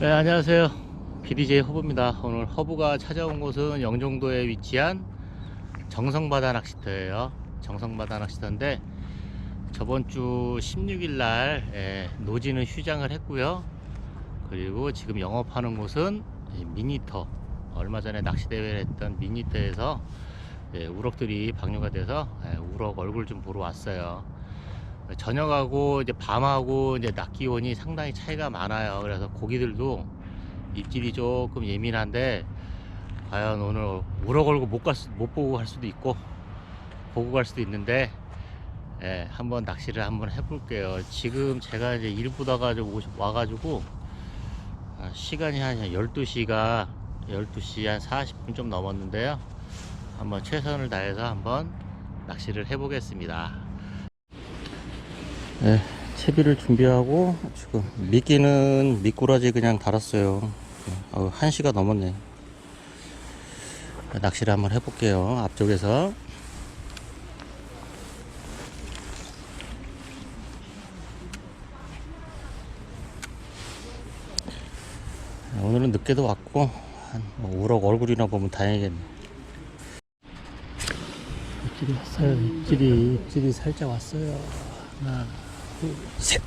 네, 안녕하세요. BDJ 허브입니다. 오늘 허브가 찾아온 곳은 영종도에 위치한 정성바다 낚시터예요. 정성바다 낚시터인데 저번 주 16일 날 예, 노지는 휴장을 했고요. 그리고 지금 영업하는 곳은 이 미니터 얼마 전에 낚시 대회를 했던 미니터에서 예, 우럭들이 방류가 돼서 예, 우럭 얼굴 좀 보러 왔어요. 저녁하고 이제 밤하고 이제 낮 기온이 상당히 차이가 많아요. 그래서 고기들도 입질이 조금 예민한데 과연 오늘 우럭 얼굴 못, 갈 수, 못 보고 갈 수도 있고 보고 갈 수도 있는데 예, 한번 낚시를 한번 해볼게요. 지금 제가 이제 일 보다가 좀 오시- 와가지고 아, 시간이 한 12시가 12시 한 40분 좀 넘었는데요. 한번 최선을 다해서 한번 낚시를 해보겠습니다. 네, 채비를 준비하고 지금 미끼는 미꾸라지 그냥 달았어요. 어, 1시가 넘었네. 낚시를 한번 해볼게요. 앞쪽에서. 오늘은 늦게도 왔고 한뭐 5억 얼굴이나 보면 다행이겠네. 입질이 왔어요. 입질이 입질이 살짝 왔어요. 하나, 둘, 셋.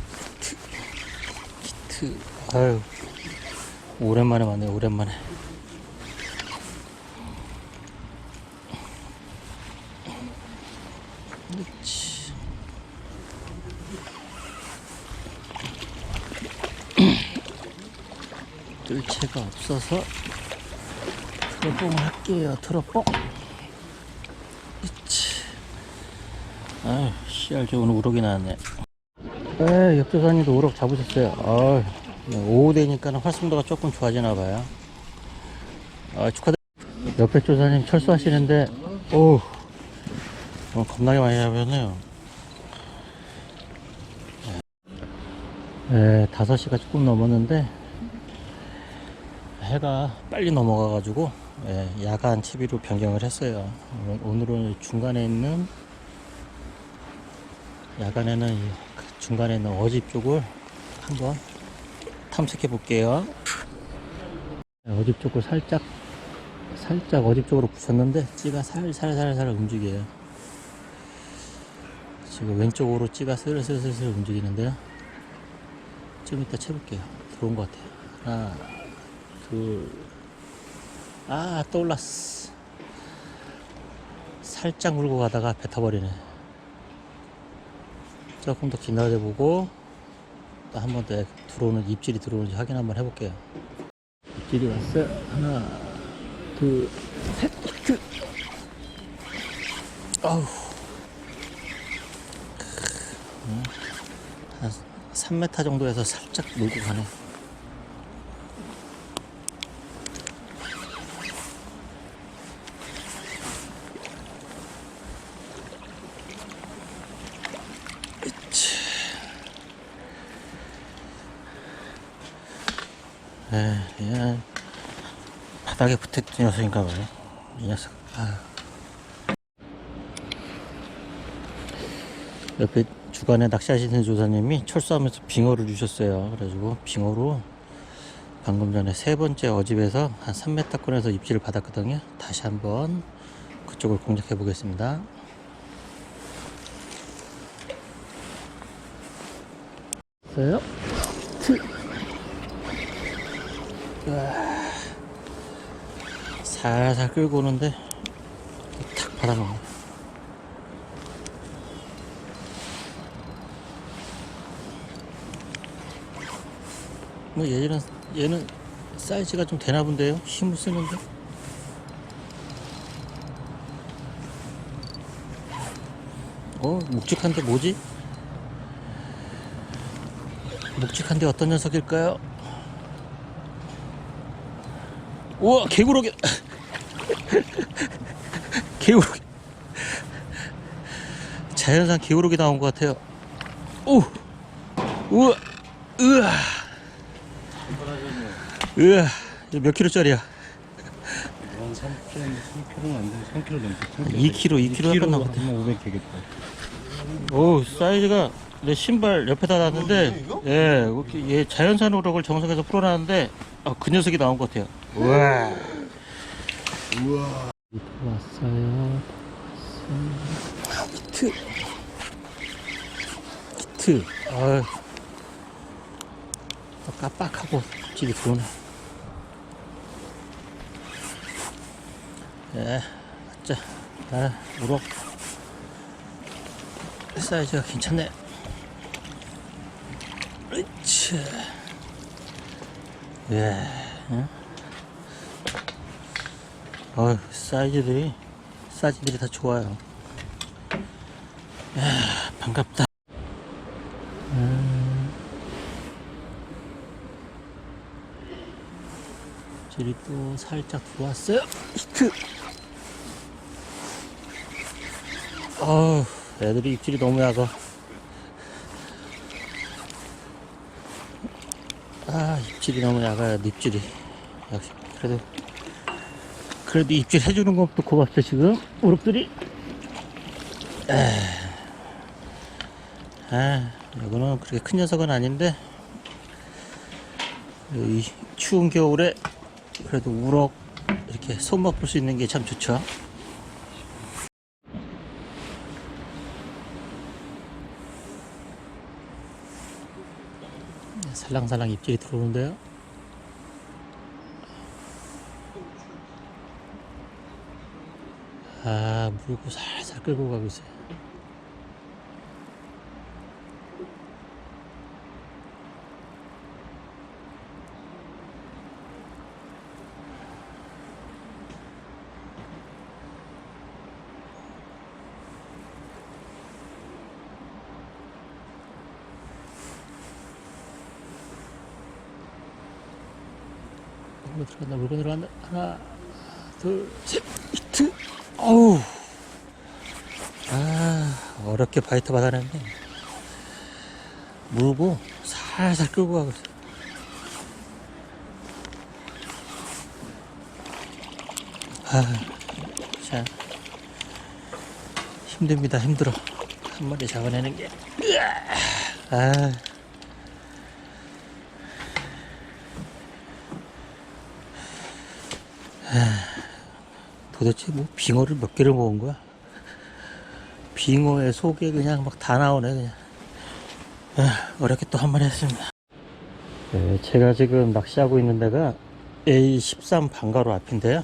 히트. 아유. 오랜만에 왔네. 오랜만에. 그렇지. 뜰채가 없어서 트러뽕을 할게요. 트러뽕. 그렇지. 아유, 씨알 좋은 우럭이 나왔네. 에, 옆조사님도 우럭 잡으셨어요. 아, 오후 되니까 활성도가 조금 좋아지나 봐요. 아, 축하드. 옆에 조사님 철수하시는데, 오, 어, 겁나게 많이 잡았네요. 에, 5시가 조금 넘었는데, 해가 빨리 넘어가 가지고, 예, 야간 채비로 변경을 했어요. 오늘- 오늘은 중간에 있는 야간에는 중간에 있는 어집 쪽을 한번 탐색해 볼게요. 어집 쪽을 살짝 살짝 어집 쪽으로 붙였는데 찌가 살살살살 움직여요. 지금 왼쪽으로 찌가 슬슬슬슬 움직이는데요. 좀 이따 채볼게요. 들어온 것 같아요. 하나, 둘, 아 떠올랐어. 살짝 물고 가다가 뱉어버리네. 조금 더 기다려 보고 또한번 더 들어오는 입질이 들어오는지 확인 한번 해볼게요. 입질이 왔어요. 하나, 둘, 셋, 그. 아우. 음, 한 3m 정도에서 살짝 물고 가네. 에, 얘 바닥에 붙어있던 녀석인가 봐요. 이 녀석. 아. 옆에 주간에 낚시하시는 조사님이 철수하면서 빙어를 주셨어요. 그래가지고 빙어로 방금 전에 세 번째 어집에서 한 3m권에서 입질을 받았거든요. 다시 한번 그쪽을 공략해 보겠습니다. 있어요? 살살 끌고 오는데 탁 받아먹네. 뭐 얘는 얘는 사이즈가 좀 되나 본데요. 힘을 쓰는데. 어 묵직한데 뭐지? 묵직한데 어떤 녀석일까요? 우와 개구르기 개구르기 자연산 개구르기 나온 것 같아요 오 우와 으아 으아 몇 킬로짜리야 한 3kg, 3kg는 안 돼. 3kg 넘게. 2kg 2kg 약간 나왔대 500 되겠다. 오 사이즈가 내 신발 옆에다 놨는데, 이거? 예, 이렇게 얘 자연산 우럭을 정석에서 풀어놨는데, 아, 그 녀석이 나온 것 같아요. 우와. 우와. 왔어요. 히트. 히트. 아유. 또 깜빡하고 집이 들어오네. 예, 자, 아, 우럭. 사이즈가 괜찮네. 으차. 예, 응? 어휴, 사이즈들이, 사이즈들이 다 좋아요. 야, 반갑다. 음. 질이 또 살짝 들어왔어요. 히트! 어우, 애들이 입질이 너무 얇아. 아, 입질이 너무 얇아요, 입질이. 역시, 그래도. 그래도 입질 해주는 것도 고맙죠 지금 우럭들이 아 이거는 그렇게 큰 녀석은 아닌데 이 추운 겨울에 그래도 우럭 이렇게 손맛 볼 수 있는 게 참 좋죠 살랑살랑 입질이 들어오는데요 아, 물고 살살 끌고 가고 있어요. 물고 들어간다, 물고 들어간다. 하나, 둘, 셋, 히트! 어우! 아, 어렵게 바이트 받아냈네. 물고 살살 끌고 가고 있어. 아, 자. 힘듭니다, 힘들어. 한 마리 잡아내는 게. 으아, 도대체 뭐 빙어를 몇 개를 먹은 거야? 빙어의 속에 그냥 막 다 나오네 그냥. 아, 어렵게 또 한 마리 했습니다. 네, 제가 지금 낚시하고 있는 데가 A13 방가로 앞인데요.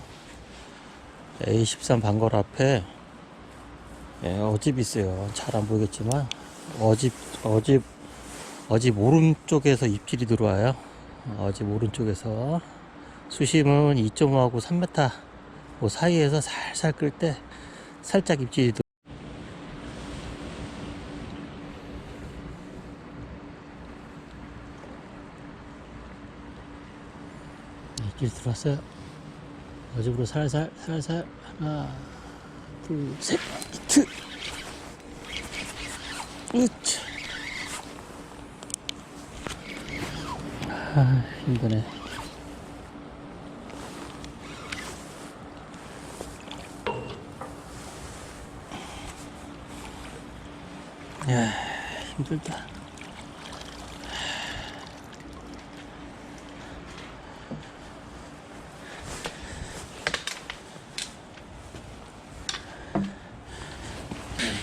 A13 방가로 앞에 예, 어집이 있어요. 잘 안 보이겠지만 어집 어집 어집 오른쪽에서 입질이 들어와요. 어집 오른쪽에서 수심은 2.5하고 3m 그 사이에서 살살 끌 때 살짝 입질이 들 입질 들어왔어요. 어집으로 살살 살살 하나 둘셋 히트 으차 아 힘드네. 야, 힘들다.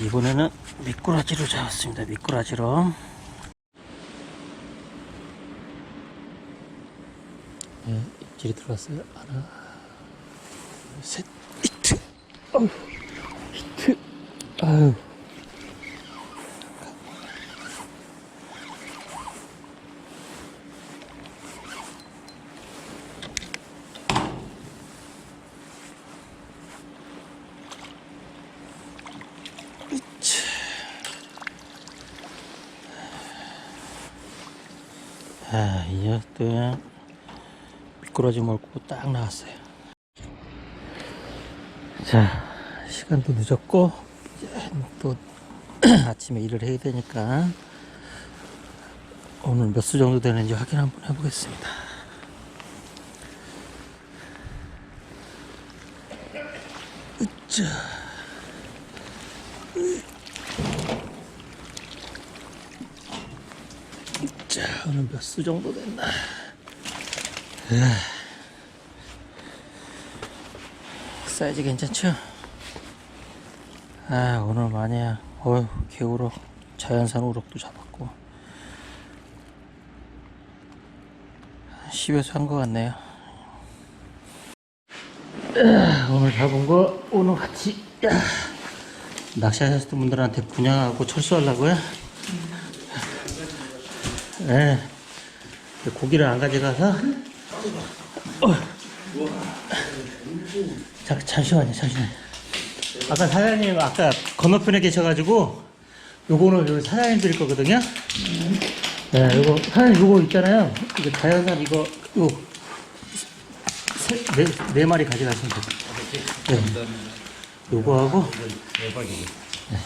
이번에는 미꾸라지로 잡았습니다. 미꾸라지로. 네, 입질이 들어갔어요. 하나, 둘, 셋, 히트. 어우, 히트. 아유. 아, 이 녀석들 미꾸라지 먹고 딱 나왔어요. 자, 시간도 늦었고, 또 아침에 일을 해야 되니까 오늘 몇 수 정도 되는지 확인 한번 해보겠습니다. 으짜. 자, 오늘 몇수 정도 됐나? 사이즈 괜찮죠? 아, 오늘 많이야. 어휴, 개우럭. 자연산 우럭도 잡았고. 10에서 한것 같네요. 아, 오늘 잡은 거 오늘 같이 야, 낚시하셨던 분들한테 분양하고 철수하려고요. 네. 고기를 안 가져가서. 어. 자, 잠시만요, 잠시만요. 아까 사장님 아까 건너편에 계셔가지고 요거는 여기 사장님 드릴 거거든요. 네, 요거 사장님 요거 있잖아요. 이거 자연산 이거 요 세, 네, 네 마리 가져가시면 돼요. 네. 요거 하고 네.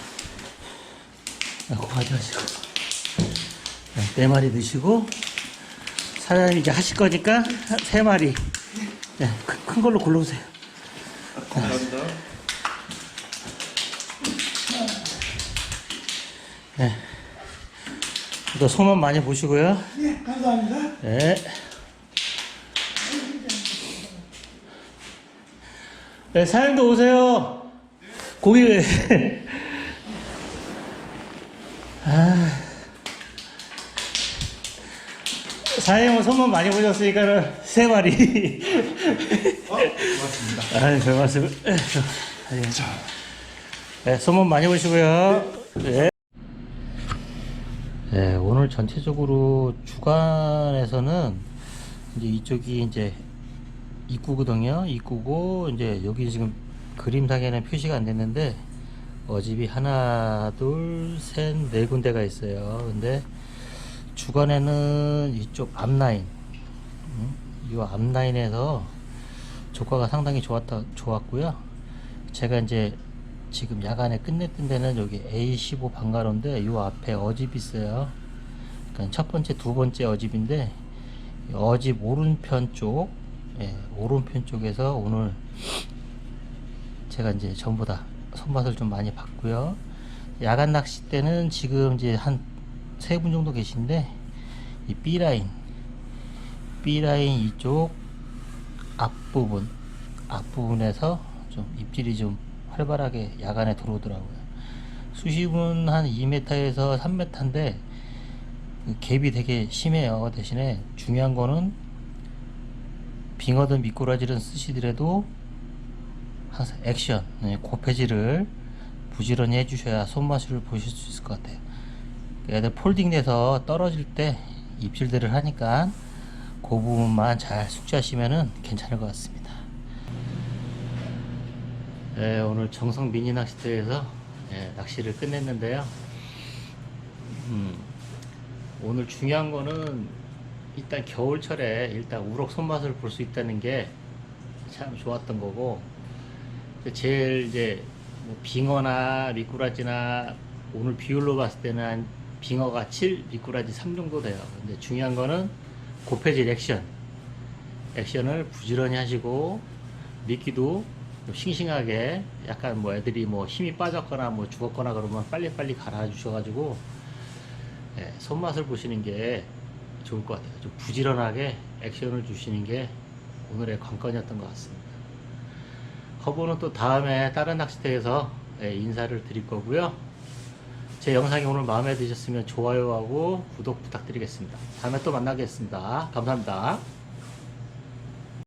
요거 가져가시고 네, 네 마리 넣으시고 사장님 이제 하실 거니까 한세 마리 네, 큰, 큰 걸로 골라오세요. 감사합니다. 네. 또 소만 많이 보시고요. 네, 감사합니다. 네. 네, 사장님도 오세요. 고기. 아. 사장님은 손만 많이 보셨으니까는 세 마리. 고맙습니다. 아유, 별 말씀. 네, 소문 많이 보시고요. 네. 네, 오늘 전체적으로 주간에서는 이제 이쪽이 이제 입구거든요. 입구고 이제 여기 지금 그림상에는 표시가 안 됐는데 어집이 하나, 둘, 셋, 네 군데가 있어요. 근데 주간에는 이쪽 앞라인, 음, 이 앞라인에서 조과가 상당히 좋았다, 좋았고요. 제가 이제 지금 야간에 끝냈던 데는 여기 A15 방가로인데 요 앞에 어집이 있어요. 그러니까 첫 번째, 두 번째 어집인데 이 어집 오른편 쪽, 예, 오른편 쪽에서 오늘 제가 이제 전부 다 손맛을 좀 많이 봤고요. 야간 낚시 때는 지금 이제 한 세 분 정도 계신데 이 B 라인, B 라인 이쪽 앞부분 앞부분에서 좀 입질이 좀 활발하게 야간에 들어오더라고요. 수심은 한 2m에서 3m인데 그 갭이 되게 심해요. 대신에 중요한 거는 빙어든 미꾸라지를 쓰시더라도 항상 액션, 네, 고패질을 부지런히 해주셔야 손맛을 보실 수 있을 것 같아요. 애들 폴딩 돼서 떨어질 때 입질들을 하니까 그 부분만 잘 숙지하시면은 괜찮을 것 같습니다. 네, 오늘 정성 미니 낚시터에서 예, 낚시를 끝냈는데요. 음, 오늘 중요한 거는 일단 겨울철에 일단 우럭 손맛을 볼 수 있다는 게 참 좋았던 거고 제일 이제 뭐 빙어나 미꾸라지나 오늘 비율로 봤을 때는 한 빙어가 7, 미꾸라지 3 정도 돼요. 근데 중요한 거는 고패질 액션. 액션을 부지런히 하시고 미끼도 좀 싱싱하게 약간 뭐 애들이 뭐 힘이 빠졌거나 뭐 죽었거나 그러면 빨리빨리 갈아 주셔가지고 예, 손맛을 보시는 게 좋을 것 같아요. 좀 부지런하게 액션을 주시는 게 오늘의 관건이었던 것 같습니다. 허브는 또 다음에 다른 낚시터에서 예, 인사를 드릴 거고요. 제 영상이 오늘 마음에 드셨으면 좋아요하고 구독 부탁드리겠습니다. 다음에 또 만나겠습니다. 감사합니다.